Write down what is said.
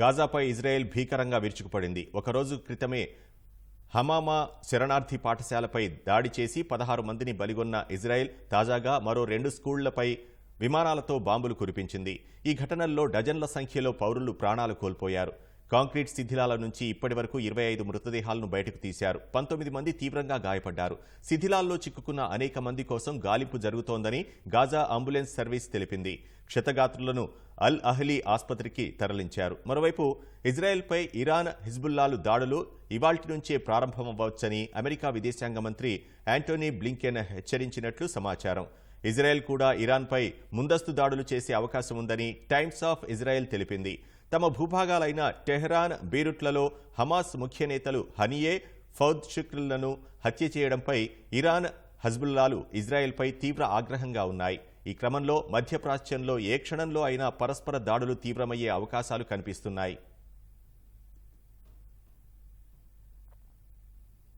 గాజాపై Israel భీకరంగా విరుచుకుపడింది. ఒకరోజు క్రితమే హమామా శరణార్థి పాఠశాలపై దాడి చేసి పదహారు మందిని బలిగొన్న ఇజ్రాయెల్ తాజాగా మరో రెండు స్కూళ్ళపై విమానాలతో బాంబులు కురిపించింది. ఈ ఘటనల్లో డజన్ల సంఖ్యలో పౌరులు ప్రాణాలు కోల్పోయారు. కాంక్రీట్ శిథిలాల నుంచి ఇప్పటివరకు ఇరవై ఐదు మృతదేహాలను బయటకు తీశారు. పంతొమ్మిది మంది తీవ్రంగా గాయపడ్డారు. శిథిలాల్లో చిక్కుకున్న అనేక మంది కోసం గాలింపు జరుగుతోందని గాజా అంబులెన్స్ సర్వీస్ తెలిపింది. క్షతగాత్రులను అల్ అహ్లీ ఆసుపత్రికి తరలించారు. మరోవైపు ఇజ్రాయెల్పై ఇరాన్ హిజ్బుల్లాలు దాడులు ఇవాల్టి నుంచే ప్రారంభమవ్వవచ్చని అమెరికా విదేశాంగ మంత్రి యాంటోనీ బ్లింకెన్ హెచ్చరించినట్లు సమాచారం. ఇజ్రాయెల్ కూడా ఇరాన్పై ముందస్తు దాడులు చేసే అవకాశం ఉందని టైమ్స్ ఆఫ్ ఇజ్రాయెల్ తెలిపింది. తమ భూభాగాలైన టెహ్రాన్ బీరుట్లలో హమాస్ ముఖ్య నేతలు హనియే ఫౌద్ షుక్రులను హత్య చేయడంపై ఇరాన్ హజ్బుల్లాలు ఇజ్రాయెల్పై తీవ్ర ఆగ్రహంగా ఉన్నాయి. ఈ క్రమంలో మధ్యప్రాచ్యంలో ఏ క్షణంలో అయినా పరస్పర దాడులు తీవ్రమయ్యే అవకాశాలు కనిపిస్తున్నాయి.